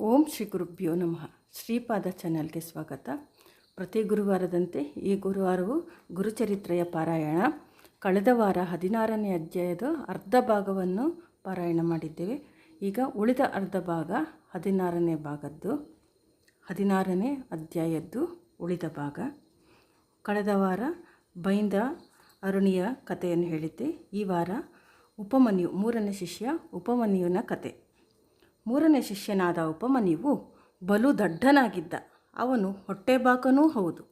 ಓಂ ಶ್ರೀ ಗುರುಭ್ಯೋ ನಮಃ. ಶ್ರೀಪಾದ ಚಾನಲ್ಗೆ ಸ್ವಾಗತ. ಪ್ರತಿ ಗುರುವಾರದಂತೆ ಈ ಗುರುವಾರವು ಗುರುಚರಿತ್ರೆಯ ಪಾರಾಯಣ. ಕಳೆದ ವಾರ ಹದಿನಾರನೇ ಅಧ್ಯಾಯದ ಅರ್ಧ ಭಾಗವನ್ನು ಪಾರಾಯಣ ಮಾಡಿದ್ದೇವೆ. ಈಗ ಉಳಿದ ಅರ್ಧ ಭಾಗ ಹದಿನಾರನೇ ಭಾಗದ್ದು, ಹದಿನಾರನೇ ಅಧ್ಯಾಯದ್ದು ಉಳಿದ ಭಾಗ. ಕಳೆದ ವಾರ ಬೈಂದ ಅರುಣಿಯ ಕಥೆಯನ್ನು ಹೇಳಿದ್ದೆ. ಈ ವಾರ ಉಪಮನ್ಯು, ಮೂರನೇ ಶಿಷ್ಯ ಉಪಮನ್ಯುವಿನ ಕತೆ ಮೂರನೇ ಶಿಷ್ಯನಾದ ಉಪಮನ್ಯುವು ಬಲು ದಡ್ಡನಾಗಿದ್ದ. ಅವನು ಹೊಟ್ಟೆಬಾಕನೂ ಹೌದು.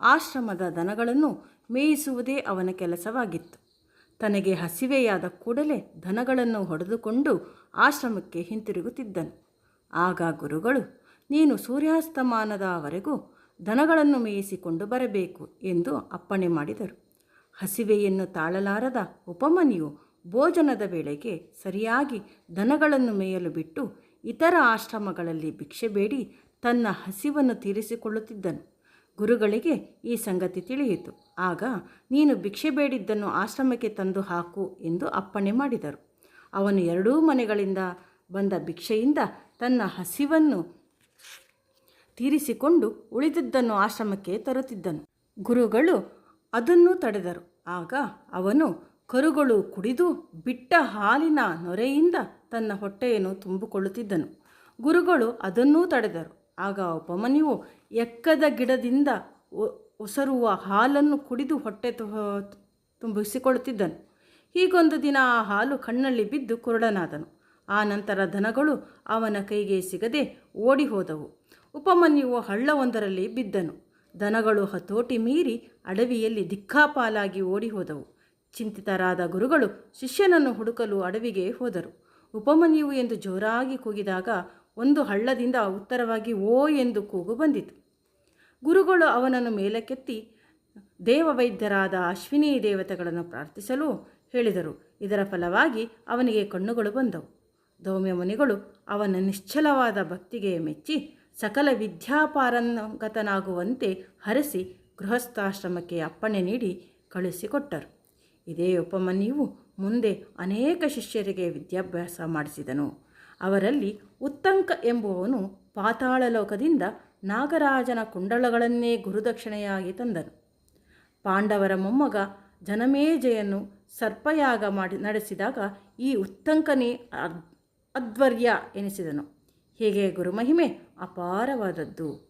ಆಶ್ರಮದ ದನಗಳನ್ನು ಮೇಯಿಸುವುದೇ ಅವನ ಕೆಲಸವಾಗಿತ್ತು. ತನಗೆ ಹಸಿವೆಯಾದ ಕೂಡಲೇ ದನಗಳನ್ನು ಹೊಡೆದುಕೊಂಡು ಆಶ್ರಮಕ್ಕೆ ಹಿಂತಿರುಗುತ್ತಿದ್ದನು. ಆಗ ಗುರುಗಳು, ನೀನು ಸೂರ್ಯಾಸ್ತಮಾನದವರೆಗೂ ದನಗಳನ್ನು ಮೇಯಿಸಿಕೊಂಡು ಬರಬೇಕು ಎಂದು ಅಪ್ಪಣೆ ಮಾಡಿದರು. ಹಸಿವೆಯನ್ನು ತಾಳಲಾರದ ಉಪಮನಿಯು ಭೋಜನದ ವೇಳೆಗೆ ಸರಿಯಾಗಿ ದನಗಳನ್ನು ಮೇಯಲು ಬಿಟ್ಟು ಇತರ ಆಶ್ರಮಗಳಲ್ಲಿ ಭಿಕ್ಷೆ ಬೇಡಿ ತನ್ನ ಹಸಿವನ್ನು ತೀರಿಸಿಕೊಳ್ಳುತ್ತಿದ್ದನು. ಗುರುಗಳಿಗೆ ಈ ಸಂಗತಿ ತಿಳಿಯಿತು. ಆಗ, ನೀನು ಭಿಕ್ಷೆ ಬೇಡಿದ್ದನ್ನು ಆಶ್ರಮಕ್ಕೆ ತಂದು ಹಾಕು ಎಂದು ಅಪ್ಪಣೆ ಮಾಡಿದರು. ಅವನು ಎರಡೂ ಮನೆಗಳಿಂದ ಬಂದ ಭಿಕ್ಷೆಯಿಂದ ತನ್ನ ಹಸಿವನ್ನು ತೀರಿಸಿಕೊಂಡು ಉಳಿದಿದ್ದನ್ನು ಆಶ್ರಮಕ್ಕೆ ತರುತ್ತಿದ್ದನು. ಗುರುಗಳು ಅದನ್ನು ತಡೆದರು. ಆಗ ಅವನು ಕರುಗಳು ಕುಡಿದು ಬಿಟ್ಟ ಹಾಲಿನ ನೊರೆಯಿಂದ ತನ್ನ ಹೊಟ್ಟೆಯನ್ನು ತುಂಬಿಕೊಳ್ಳುತ್ತಿದ್ದನು. ಗುರುಗಳು ಅದನ್ನೂ ತಡೆದರು. ಆಗ ಉಪಮನ್ಯುವು ಎಕ್ಕದ ಗಿಡದಿಂದ ಒಸರುವ ಹಾಲನ್ನು ಕುಡಿದು ಹೊಟ್ಟೆ ತುಂಬಿಸಿಕೊಳ್ಳುತ್ತಿದ್ದನು. ಹೀಗೊಂದು ದಿನ ಆ ಹಾಲು ಕಣ್ಣಲ್ಲಿ ಬಿದ್ದು ಕುರುಡನಾದನು. ಆ ನಂತರ ದನಗಳು ಅವನ ಕೈಗೆ ಸಿಗದೆ ಓಡಿ ಹೋದವು ಉಪಮನ್ಯುವು ಹಳ್ಳವೊಂದರಲ್ಲಿ ಬಿದ್ದನು. ದನಗಳು ಹತೋಟಿ ಮೀರಿ ಅಡವಿಯಲ್ಲಿ ದಿಕ್ಕಾಪಾಲಾಗಿ ಓಡಿ ಹೋದವು ಚಿಂತಿತರಾದ ಗುರುಗಳು ಶಿಷ್ಯನನ್ನು ಹುಡುಕಲು ಅಡವಿಗೆ ಹೋದರು. ಉಪಮನ್ಯುವು ಎಂದು ಜೋರಾಗಿ ಕೂಗಿದಾಗ ಒಂದು ಹಳ್ಳದಿಂದ ಉತ್ತರವಾಗಿ ಓ ಎಂದು ಕೂಗು ಬಂದಿತು. ಗುರುಗಳು ಅವನನ್ನು ಮೇಲಕ್ಕೆತ್ತಿ, ದೇವವೈದ್ಯರಾದ ಅಶ್ವಿನಿ ದೇವತೆಗಳನ್ನು ಪ್ರಾರ್ಥಿಸಲು ಹೇಳಿದರು. ಇದರ ಫಲವಾಗಿ ಅವನಿಗೆ ಕಣ್ಣುಗಳು ಬಂದವು. ದೌಮ್ಯ ಮುನಿಗಳು ಅವನ ನಿಶ್ಚಲವಾದ ಭಕ್ತಿಗೆ ಮೆಚ್ಚಿ ಸಕಲ ವಿದ್ಯಾಪಾರಂಗತನಾಗುವಂತೆ ಹರಸಿ ಗೃಹಸ್ಥಾಶ್ರಮಕ್ಕೆ ಅಪ್ಪಣೆ ನೀಡಿ ಕಳುಹಿಸಿಕೊಟ್ಟರು. ಇದೇ ಉಪಮನ್ಯುವು ಮುಂದೆ ಅನೇಕ ಶಿಷ್ಯರಿಗೆ ವಿದ್ಯಾಭ್ಯಾಸ ಮಾಡಿಸಿದನು. ಅವರಲ್ಲಿ ಉತ್ತಂಕ ಎಂಬುವವನು ಪಾತಾಳ ಲೋಕದಿಂದ ನಾಗರಾಜನ ಕುಂಡಲಗಳನ್ನೇ ಗುರುದಕ್ಷಿಣೆಯಾಗಿ ತಂದನು. ಪಾಂಡವರ ಮೊಮ್ಮಗ ಜನಮೇಜಯನ್ನು ಸರ್ಪಯಾಗ ಮಾಡಿ ನಡೆಸಿದಾಗ ಈ ಉತ್ತಂಕನೇ ಅದ್ವರ್ಯ ಎನಿಸಿದನು. ಹೀಗೆ ಗುರುಮಹಿಮೆ ಅಪಾರವಾದದ್ದು.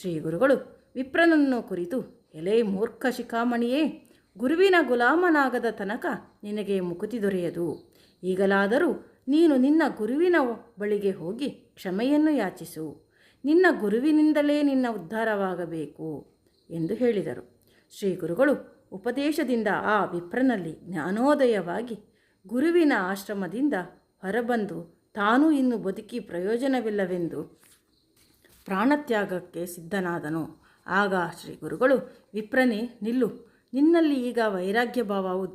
ಶ್ರೀ ಗುರುಗಳು ವಿಪ್ರನನ್ನು ಕುರಿತು ಎಲೆ ಮೂರ್ಖ ಶಿಖಾಮಣಿಯೇ ಗುರುವಿನ ಗುಲಾಮನಾಗದ ತನಕ ನಿನಗೆ ಮುಕುತಿ ದೊರೆಯದು. ಈಗಲಾದರೂ ನೀನು ನಿನ್ನ ಗುರುವಿನ ಬಳಿಗೆ ಹೋಗಿ ಕ್ಷಮೆಯನ್ನು ಯಾಚಿಸು. ನಿನ್ನ ಗುರುವಿನಿಂದಲೇ ನಿನ್ನ ಉದ್ಧಾರವಾಗಬೇಕು ಎಂದು ಹೇಳಿದರು. ಶ್ರೀ ಗುರುಗಳು ಉಪದೇಶದಿಂದ ಆ ವಿಪ್ರನಲ್ಲಿ ಜ್ಞಾನೋದಯವಾಗಿ ಗುರುವಿನ ಆಶ್ರಮದಿಂದ ಹೊರಬಂದು ತಾನೂ ಇನ್ನು ಬದುಕಿ ಪ್ರಯೋಜನವಿಲ್ಲವೆಂದು ಪ್ರಾಣತ್ಯಾಗಕ್ಕೆ ಸಿದ್ಧನಾದನು. ಆಗ ಶ್ರೀ ಗುರುಗಳು ವಿಪ್ರನೇ ನಿಲ್ಲು ನಿನ್ನಲ್ಲಿ ಈಗ ವೈರಾಗ್ಯ ಭಾವ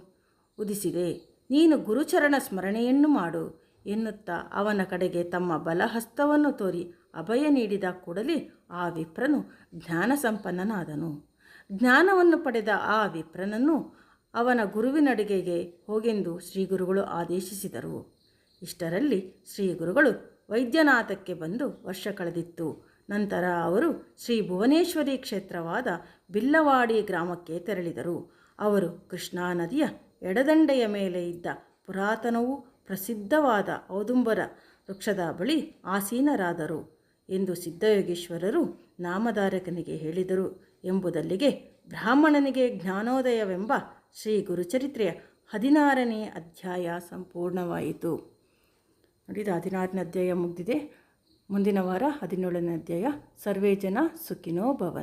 ಉದಿಸಿದೆ. ನೀನು ಗುರುಚರಣ ಸ್ಮರಣೆಯನ್ನು ಮಾಡು ಎನ್ನುತ್ತಾ ಅವನ ಕಡೆಗೆ ತಮ್ಮ ಬಲಹಸ್ತವನ್ನು ತೋರಿ ಅಭಯ ನೀಡಿದ ಕೂಡಲೇ ಆ ವಿಪ್ರನು ಜ್ಞಾನ ಸಂಪನ್ನನಾದನು ಜ್ಞಾನವನ್ನು ಪಡೆದ ಆ ವಿಪ್ರನನ್ನು ಅವನ ಗುರುವಿನಡಿಗೆಗೆ ಹೋಗೆಂದು ಶ್ರೀ ಗುರುಗಳು ಆದೇಶಿಸಿದರು. ಇಷ್ಟರಲ್ಲಿ ಶ್ರೀ ಗುರುಗಳು ವೈದ್ಯನಾಥಕ್ಕೆ ಬಂದು ವರ್ಷ ಕಳೆದಿತ್ತು. ನಂತರ ಅವರು ಶ್ರೀ ಭುವನೇಶ್ವರಿ ಕ್ಷೇತ್ರವಾದ ಬಿಲ್ಲವಾಡಿ ಗ್ರಾಮಕ್ಕೆ ತೆರಳಿದರು. ಅವರು ಕೃಷ್ಣಾ ನದಿಯ ಎಡದಂಡೆಯ ಮೇಲೆ ಇದ್ದ ಪುರಾತನವೂ ಪ್ರಸಿದ್ಧವಾದ ಔದುಂಬರ ವೃಕ್ಷದ ಬಳಿ ಆಸೀನರಾದರು ಎಂದು ಸಿದ್ಧಯೋಗೇಶ್ವರರು ನಾಮಧಾರಕನಿಗೆ ಹೇಳಿದರು ಎಂಬುದಲ್ಲಿಗೆ ಬ್ರಾಹ್ಮಣನಿಗೆ ಜ್ಞಾನೋದಯವೆಂಬ ಶ್ರೀ ಗುರುಚರಿತ್ರೆಯ ಹದಿನಾರನೇ ಅಧ್ಯಾಯ ಸಂಪೂರ್ಣವಾಯಿತು. ನೋಡಿದ ಹದಿನಾರನೇ ಅಧ್ಯಾಯ ಮುಗಿದಿದೆ. ಮುಂದಿನ ವಾರ ಹದಿನೇಳನೇ ಅಧ್ಯಾಯ ಸರ್ವೇ ಜನ ಸುಖಿನೋ ಭವನ್